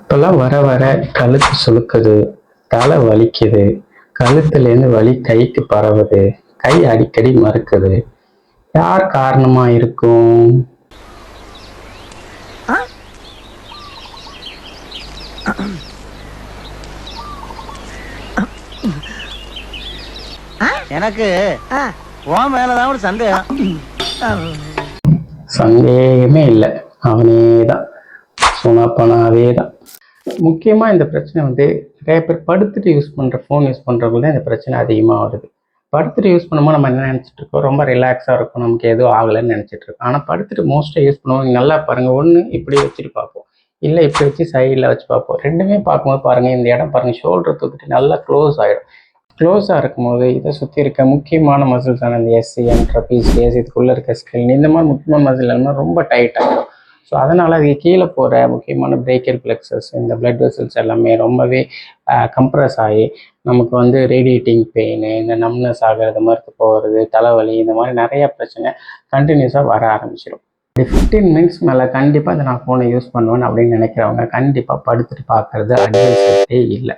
இப்போல்லாம் வர வர கழுத்து சுளுக்குது தலை வலிக்குது கழுத்துலேருந்து வலி கைக்கு பரவுது கை அடிக்கடி மறுக்குது. யார் காரணமா இருக்கும்? எனக்கு உன் மேலதான் ஒரு சந்தேகம். சந்தேகமே இல்லை. அவனே தான் அதே தான். முக்கியமாக இந்த பிரச்சனை வந்து நிறைய பேர் படுத்துட்டு யூஸ் பண்ணுற ஃபோன் யூஸ் பண்ணுறவங்க தான் இந்த பிரச்சனை அதிகமாக வருது. படுத்துட்டு யூஸ் பண்ணும்போது நம்ம என்ன நினச்சிட்டு இருக்கோம்? ரொம்ப ரிலாக்ஸாக இருக்கும். நமக்கு எதுவும் ஆகலைன்னு நினச்சிட்டு இருக்கோம். ஆனால் படுத்துட்டு மோஸ்ட்டாக யூஸ் பண்ணுவோம் நல்லா பாருங்கள் ஒன்று இப்படி வச்சுட்டு பார்ப்போம். இல்லை இப்படி வச்சு சைடில் வச்சு பார்ப்போம். ரெண்டுமே பார்க்கும்போது பாருங்கள் இந்த இடம் பாருங்கள் ஷோல்டர் தூக்கிட்டு நல்லா க்ளோஸ் ஆகிடும் க்ளோஸாக இருக்கும்போது இதை சுற்றி இருக்க முக்கியமான மசில்ஸான இந்த எஸ்சிஎன் ட்ரபீசியஸ் இதுக்குள்ளே இருக்க ஸ்கில் இந்த மாதிரி முக்கியமான மசில் எல்லாம் ரொம்ப டைட் ஆகிடும் ஸோ அதனால் அதுக்கு கீழே போகிற முக்கியமான பிரேக்கர் பிளெக்ஸஸ் இந்த பிளட் வெசல்ஸ் எல்லாமே ரொம்பவே கம்ப்ரஸ் ஆகி நமக்கு வந்து ரேடியேட்டிங் பெயின் இந்த நம்னஸ் ஆகிறது மறுத்து போகிறது தலைவலி இந்த மாதிரி நிறைய பிரச்சனை கண்டினியூஸாக வர ஆரம்பிச்சிடும் ஃபிஃப்டீன் மினிட்ஸ் மேலே கண்டிப்பாக இந்த நான் ஃபோனை யூஸ் பண்ணுவேன் அப்படின்னு நினைக்கிறவங்க கண்டிப்பாக படுத்துட்டு பார்க்கறது அட்வைஸே இல்லை.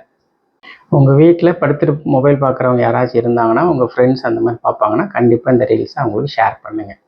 உங்கள் வீட்டில் படுத்துட்டு மொபைல் பார்க்குறவங்க யாராச்சும் இருந்தாங்கன்னா உங்கள் ஃப்ரெண்ட்ஸ் அந்த மாதிரி பார்ப்பாங்கன்னா கண்டிப்பாக இந்த ரீல்ஸை அவங்களுக்கு ஷேர் பண்ணுங்கள்